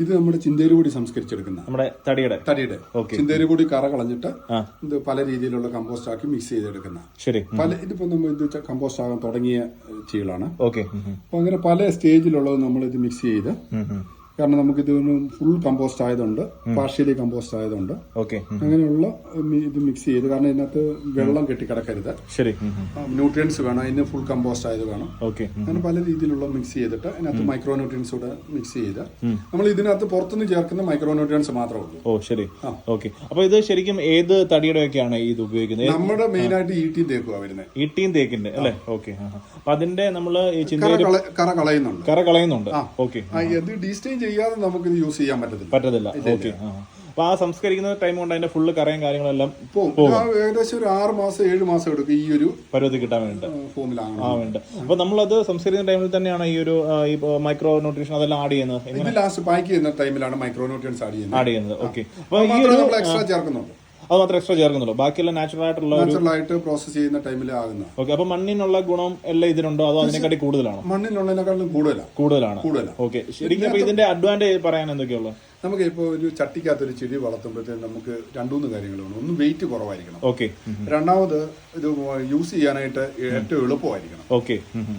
ഇത് നമ്മുടെ ചിന്തേരുകൂടി സംസ്കരിച്ചെടുക്കുന്ന നമ്മുടെ തടിയുടെ. തടിയുടെ. ഓക്കെ ചിന്തേരുകൂടി കറ കളഞ്ഞിട്ട്. ഇത് പല രീതിയിലുള്ള കമ്പോസ്റ്റ് ആക്കി മിക്സ് ചെയ്തെടുക്കുന്ന. ശരി. പല ഇതിപ്പോ നമ്മൾ ഇത് കമ്പോസ്റ്റ് ആകാൻ തുടങ്ങിയ ചീളാണ്. ഓക്കെ അപ്പൊ അങ്ങനെ പല സ്റ്റേജിലുള്ളത് നമ്മൾ ഇത് മിക്സ് ചെയ്ത് കാരണം നമുക്ക് ഇത് ഫുൾ കമ്പോസ്റ്റ് ആയതുണ്ട് പാർഷ്യലി കമ്പോസ്റ്റ് ആയതുണ്ട്. ഓക്കെ അങ്ങനെയുള്ള ഇത് മിക്സ് ചെയ്ത് കാരണം ഇതിനകത്ത് വെള്ളം കെട്ടിക്കിടക്കരുത്. ശരി. ന്യൂട്രിയൻസ് വേണം അതിന് ഫുൾ കമ്പോസ്റ്റ് ആയത് വേണം. ഓക്കെ അങ്ങനെ പല രീതിയിലുള്ള മിക്സ് ചെയ്തിട്ട് അതിനകത്ത് മൈക്രോ ന്യൂട്രിയൻസ് കൂടെ മിക്സ് ചെയ്ത് നമ്മൾ ഇതിനകത്ത് പുറത്തുനിന്ന് ചേർക്കുന്ന മൈക്രോ ന്യൂട്രിയൻസ് മാത്രമേ ഉള്ളൂ. ഓ ശരി. ഓക്കെ അപ്പൊ ഇത് ശരിക്കും ഏത് തടിയുടെ ഒക്കെയാണ് ഇത് ഉപയോഗിക്കുന്നത്? നമ്മുടെ മെയിൻ ആയിട്ട് ഈട്ടിയും തേക്കുക വരുന്നത് ഈട്ടിയും തേക്കിന്റെ അല്ലേ? ഓക്കെ അപ്പൊ അതിന്റെ നമ്മൾ ഈ കറ കള കറ കളയുന്നുണ്ട്. കറ കളയുന്നുണ്ട്. ഓക്കെ ഇത് ഡീസ്റ്റെയിൻ ചെയ്യാതെ നമുക്ക് ഇത് യൂസ് ചെയ്യാൻ പറ്റത്തില്ല. പറ്റത്തില്ല. ഓക്കെ അപ്പൊ ആ സംസ്കരിക്കുന്ന ടൈം കൊണ്ട് അതിന്റെ ഫുള്ള് കറയും കാര്യങ്ങളെല്ലാം ഏകദേശം ഒരു ആറ് മാസം ഏഴ് മാസം എടുക്കും ഈ ഒരു പരുവത്തിൽ കിട്ടാൻ വേണ്ടി ഫോമിലാണ് ആ വേണ്ട അപ്പൊ നമ്മളത് സംസ്കരിക്കുന്ന ടൈമിൽ തന്നെയാണ് ഈ ഒരു മൈക്രോ ന്യൂട്രീഷൻ അതെല്ലാം ആഡ് ചെയ്യുന്നത്. ലാസ്റ്റ് പാക്ക് ചെയ്യുന്ന ടൈമിലാണ് മൈക്രോ ന്യൂട്രിയൻസ് ആഡ് ചെയ്യുന്നത്. ആഡ് ചെയ്യുന്നത്. ഓക്കെ അപ്പൊ ഈ ഒരു എക്സ്ട്രാ ചേർക്കുന്നുണ്ട്. അത് മാത്രം എക്സ്ട്രാ ചേർക്കുന്നുള്ളൂ. ബാക്കിയുള്ള നാച്ചുറൽ ആയിട്ടുള്ള നാച്ചുറൽ ആയിട്ട് പ്രോസസ് ചെയ്യുന്ന ടൈമിൽ ആകുന്ന ഓക്കെ അപ്പൊ മണ്ണിനുള്ള ഗുണം എല്ലാം ഇതിനുണ്ടോ അതോ അതിനെക്കാട്ടി കൂടുതലാണോ? മണ്ണിനുള്ളതിനെക്കാളും കൂടുതലാണ്. കൂടുതലാണ് കൂടുതലാണ് ഓക്കെ ശരിക്കും അപ്പൊ ഇതിന്റെ അഡ്വാന്റേജ് പറയാൻ എന്തൊക്കെയുള്ളൂ നമുക്ക് ഇപ്പോൾ ഒരു ചട്ടിക്കകത്തൊരു ചെടി വളർത്തുമ്പോഴത്തേക്കും നമുക്ക് രണ്ടുമൂന്ന് കാര്യങ്ങൾ വേണം. ഒന്ന് വെയിറ്റ് കുറവായിരിക്കണം. ഓക്കെ രണ്ടാമത് ഇത് യൂസ് ചെയ്യാനായിട്ട് ഏറ്റവും എളുപ്പമായിരിക്കണം. ഓക്കെ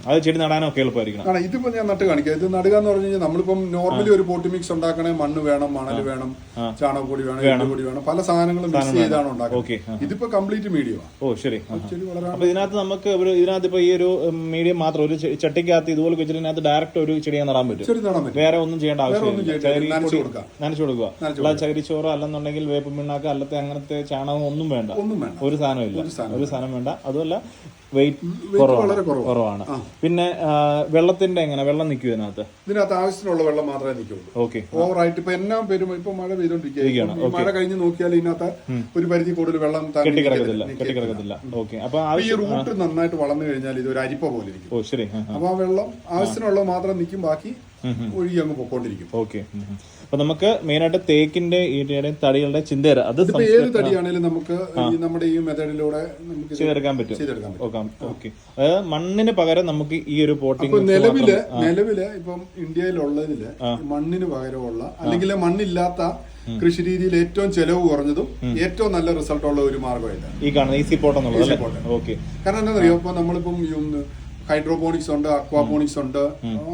അത് ചെടി നടാനൊക്കെ എളുപ്പമായിരിക്കണം. കാരണം ഇതിപ്പോ ഞാൻ നട്ട് കാണിക്കാം. ഇത് നടുക എന്ന് പറഞ്ഞു കഴിഞ്ഞാൽ നമ്മളിപ്പം നോർമലി ഒരു പോട്ടി മിക്സ് ഉണ്ടാക്കണേ മണ്ണ് വേണം മണൽ വേണം ചാണകപ്പൊടി വേണം എല്ലുപൊടി വേണം. പല സാധനങ്ങളും മിക്സ് ചെയ്താണ് ഉണ്ടാക്കുന്നത്. ഇതിപ്പോ കംപ്ലീറ്റ് മീഡിയമാണ് ഓ ശരി. അപ്പൊ ഇതിനകത്ത് നമുക്ക് ഒരു ഇതിനകത്ത് ഇപ്പൊ ഈ ഒരു മീഡിയം മാത്രം ഒരു ചട്ടിക്കകത്ത് ഇതുപോലെ വെച്ചിട്ട് ഇതിനകത്ത് ഡയറക്റ്റ് ഒരു ചെടിയെ നടാൻ പറ്റും. ചെടി നടാൻ പറ്റും. വേറെ ഒന്നും ചെയ്യേണ്ട ആവശ്യമില്ല. നനച്ച് കൊടുക്കുക. ചകിരിച്ചോറ് അല്ലെന്നുണ്ടെങ്കിൽ വേപ്പ് പിണ്ണാക്ക് അല്ലത്തെ അങ്ങനത്തെ ചാണകം ഒന്നും വേണ്ട. ഒന്നും വേണ്ട. ഒരു സാധനം ഇല്ല. ഒരു സാധനം വേണ്ട. അതുമല്ല വെയിറ്റ് വളരെ കുറവാണ്. കുറവാണ്. പിന്നെ വെള്ളത്തിന്റെ എങ്ങനെ വെള്ളം നിൽക്കും ഇതിനകത്ത്? ഇതിനകത്ത് ആവശ്യത്തിനുള്ള വെള്ളം മാത്രമേ നിൽക്കുള്ളൂ. ഓക്കെ ഓവറായിട്ട് ഇപ്പൊ എല്ലാം പേരും ഇപ്പൊ മഴ പെയ്തോണ്ടിരിക്കുകയാണ് മഴ കഴിഞ്ഞ് നോക്കിയാൽ ഇതിനകത്ത് ഒരു പരിധി കൂടുതൽ വെള്ളം കെട്ടിക്കിടക്കത്തില്ല. കെട്ടിക്കിടക്കത്തില്ല ഓക്കെ അപ്പൊ ഈ റൂട്ട് നന്നായിട്ട് വളർന്നു കഴിഞ്ഞാൽ ഇത് ഒരു അരിപ്പ പോലെ ഇരിക്കും. ഓ ശരി. അപ്പൊ ആ വെള്ളം ആവശ്യത്തിനുള്ള മാത്രം നിൽക്കും ബാക്കി ഒഴുകി അങ്ങ് പൊക്കോണ്ടിരിക്കും. ഓക്കെ. അപ്പൊ നമുക്ക് മെയിൻ ആയിട്ട് തേക്കിന്റെ ഈട്ടയുടെ തടികളുടെ ചിന്തേര അത് ഏത് തടിയാണെങ്കിലും നമുക്ക് നമ്മുടെ ഈ മെത്തേഡിലൂടെ നമുക്ക് ചെയ്തെടുക്കാൻ പറ്റും. ചെയ്തെടുക്കാൻ പറ്റും. ഓക്കെ ഓക്കെ അതായത് മണ്ണിന് പകരം നമുക്ക് ഈ ഒരു പോട്ടിംഗ് നിലവിൽ നിലവിൽ ഇപ്പം ഇന്ത്യയിലുള്ളതിൽ മണ്ണിന് പകരമുള്ള അല്ലെങ്കിൽ മണ്ണില്ലാത്ത കൃഷി രീതിയിൽ ഏറ്റവും ചെലവ് കുറഞ്ഞതും ഏറ്റവും നല്ല റിസൾട്ട് ഉള്ള ഒരു മാർഗമായിട്ട് ഈ കാണുന്ന ഈസി പോട്ട് എന്നുള്ളത് ഓക്കെ കാരണം എന്താ പറയുക ഇപ്പൊ നമ്മളിപ്പം ഹൈഡ്രോപോണിക്സ് ഉണ്ട് അക്വാപോണിക്സ് ഉണ്ട്.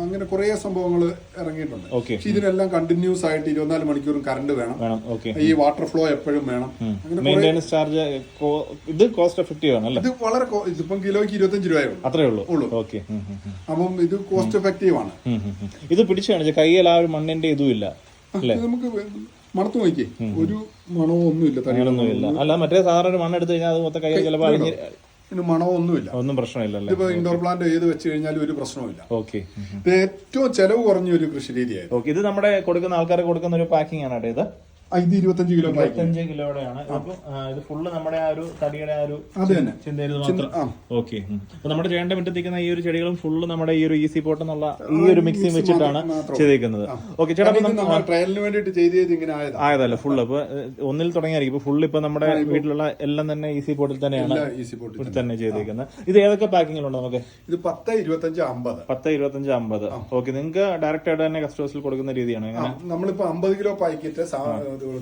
അങ്ങനെ കുറെ സംഭവങ്ങൾ ഇറങ്ങിയിട്ടുണ്ട്. പക്ഷെ ഇതിനെല്ലാം കണ്ടിന്യൂസ് ആയിട്ട് ഇരുപത്തിനാല് മണിക്കൂറും കറണ്ട് വേണം. ഈ വാട്ടർ ഫ്ലോ എപ്പോഴും വേണം. മെയിന്റെനൻസ് ചാർജ് ഇത് കോസ്റ്റ് എഫക്റ്റീവ് ആണ് ഇത് വളരെ കൊ- ഇതിപ്പം കിലോയ്ക്ക് ഇരുപത്തഞ്ച് രൂപയേ അത്രേ ഉള്ളൂ. ഉള്ളൂ. ഓക്കെ അപ്പം ഇത് കോസ്റ്റ് എഫക്റ്റീവ് ആണ്. ഇത് പിടിച്ചു കാണിച്ച കയ്യിൽ ആ ഒരു മണ്ണിന്റെ ഇതും ഇല്ല നമുക്ക് മണത്ത് നോക്കിയേ. ഒരു മണവും ഒന്നുമില്ല ഇല്ല അല്ല മറ്റേ സാധാരണ ഒരു മണ്ണ് എടുത്തു കഴിഞ്ഞാൽ അത് മൊത്തം കയ്യിൽ ചിലപ്പോൾ ഇതിന് മണമൊന്നുമില്ല. ഒന്നും പ്രശ്നമില്ല ഇപ്പൊ ഇതിപ്പോ ഇൻഡോർ പ്ലാന്റ് ഏത് വെച്ച് കഴിഞ്ഞാലും ഒരു പ്രശ്നവുമില്ല. ഓക്കെ ഇത് ഏറ്റവും ചെലവ് കുറഞ്ഞ ഒരു കൃഷി രീതിയായിരുന്നു ഓക്കെ ഇത് നമ്മുടെ കൊടുക്കുന്ന ആൾക്കാർക്ക് കൊടുക്കുന്ന ഒരു പാക്കിംഗ് ആണ് ഇത്. ഇത് ഇരുപത്തഞ്ച് കിലോ ഇരുപത്തഞ്ച് ഇത് ഫുള്ള് നമ്മുടെ ആ ഒരു തടിയുടെ ആ ഒരു അത് തന്നെ. ചിന്തയിൽ മാത്രം. ഓക്കെ നമ്മുടെ മുറ്റത്തിരിക്കുന്ന ഈ ഒരു ചെടികളും ഫുള്ള് നമ്മുടെ ഈ ഒരു ഈസി പോട്ട് എന്നുള്ള ഈ ഒരു മിക്സിങ് വെച്ചിട്ടാണ് ചെയ്തിരിക്കുന്നത് ചെയ്തേക്കുന്നത്. ഓക്കെ ചേട്ടാ നമ്മൾ ട്രയലിന് വേണ്ടിയിട്ട് ചെയ്ത് ചെയ്ത് ഇങ്ങനെ ആയതാ. ആയതല്ല ഫുള്ള് അപ്പൊ ഒന്നിൽ തുടങ്ങിയായിരിക്കും. ഇപ്പൊ ഫുള്ള് ഇപ്പൊ നമ്മുടെ വീട്ടിലുള്ള എല്ലാം തന്നെ ഈസി പോട്ടിൽ തന്നെയാണ് ഈസി പോട്ടിൽ തന്നെ. ചെയ്തേക്കുന്നത്. ഇത് ഏതൊക്കെ പാക്കിങ്ങിലുണ്ട് നമുക്ക്? ഇത് പത്ത് ഇരുപത്തഞ്ച് അമ്പത്. പത്ത് ഇരുപത്തഞ്ച് അമ്പത്. ഓക്കെ നിങ്ങൾക്ക് ഡയറക്റ്റ് ആയിട്ട് തന്നെ കസ്റ്റമേഴ്സിൽ കൊടുക്കുന്ന രീതിയാണ്. നമ്മളിപ്പോ അമ്പത് കിലോ പാക്കറ്റ്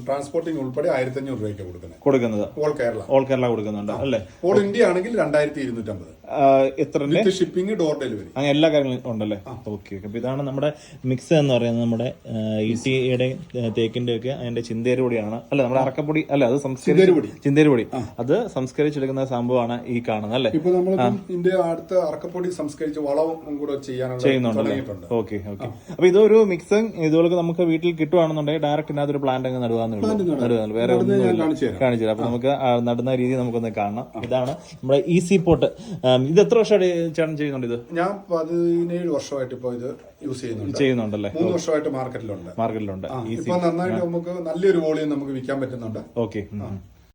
ട്രാൻസ്പോർട്ടിംഗ് ഉൾപ്പെടെ ആയിരത്തി അഞ്ഞൂറ് രൂപയ്ക്ക് കൊടുക്കുന്നത്. കൊടുക്കുന്നത്. ഓൾ കേരള. ഓൾ കേരള കൊടുക്കുന്നുണ്ട് അല്ലേ? ഓൾ ഇന്ത്യ ആണെങ്കിൽ രണ്ടായിരത്തി ഇരുന്നൂറ്റമ്പത്. ഷിപ്പിംഗ് ഡോർ ഡെലിവറി അങ്ങനെ എല്ലാ കാര്യങ്ങളും ഉണ്ടല്ലേ? ഓക്കെ അപ്പൊ ഇതാണ് നമ്മുടെ മിക്സ് എന്ന് പറയുന്നത് നമ്മുടെ ഈട്ടിയുടെ തേക്കിന്റെ ഒക്കെ അതിന്റെ ചിന്തേരുപൊടിയാണ്. അല്ല നമ്മുടെ അറക്കപ്പൊടി അല്ല അത് സംസ്കരിച്ച് ചിന്തേരുപൊടി. അത് സംസ്കരിച്ചെടുക്കുന്ന സംഭവമാണ് ഈ കാണുന്നത് അല്ലേ? ഇപ്പൊ നമ്മൾ ഇന്ത്യ അടുത്ത അറക്കപ്പൊടി സംസ്കരിച്ച് വളവും കൂടെ ചെയ്യാനുള്ള തുടങ്ങിയിട്ടുണ്ട്. ഓക്കെ ഓക്കെ അപ്പൊ ഇതൊരു മിക്സിങ് ഇതുപോലെ നമുക്ക് വീട്ടിൽ കിട്ടുവാണെന്നുണ്ടെങ്കിൽ ഡയറക്റ്റ് ഇതിനകത്ത് ഒരു പ്ലാന്റ് അങ്ങ് നടുവാന്ന് വേറെ ഒന്നും കാണിച്ചു തരാം. അപ്പൊ നമുക്ക് നടുന്ന രീതി നമുക്കൊന്ന് കാണണം. ഇതാണ് നമ്മുടെ ഈസി പോട്ട് ഇത് എത്ര വർഷമായിട്ട് ചേട്ടൻ ചെയ്യുന്നുണ്ട് ഇത്? ഞാൻ പതിനേഴ് വർഷമായിട്ട് ഇപ്പൊ ഇത് യൂസ് ചെയ്യുന്നുണ്ട്. ചെയ്യുന്നുണ്ടല്ലേ? മൂന്ന് വർഷമായിട്ട് മാർക്കറ്റിലുണ്ട് മാർക്കറ്റിലുണ്ട് ഇപ്പൊ നന്നായിട്ട് നമുക്ക് നല്ലൊരു വോളിയം നമുക്ക് വിൽക്കാൻ പറ്റുന്നുണ്ട്. ഓക്കെ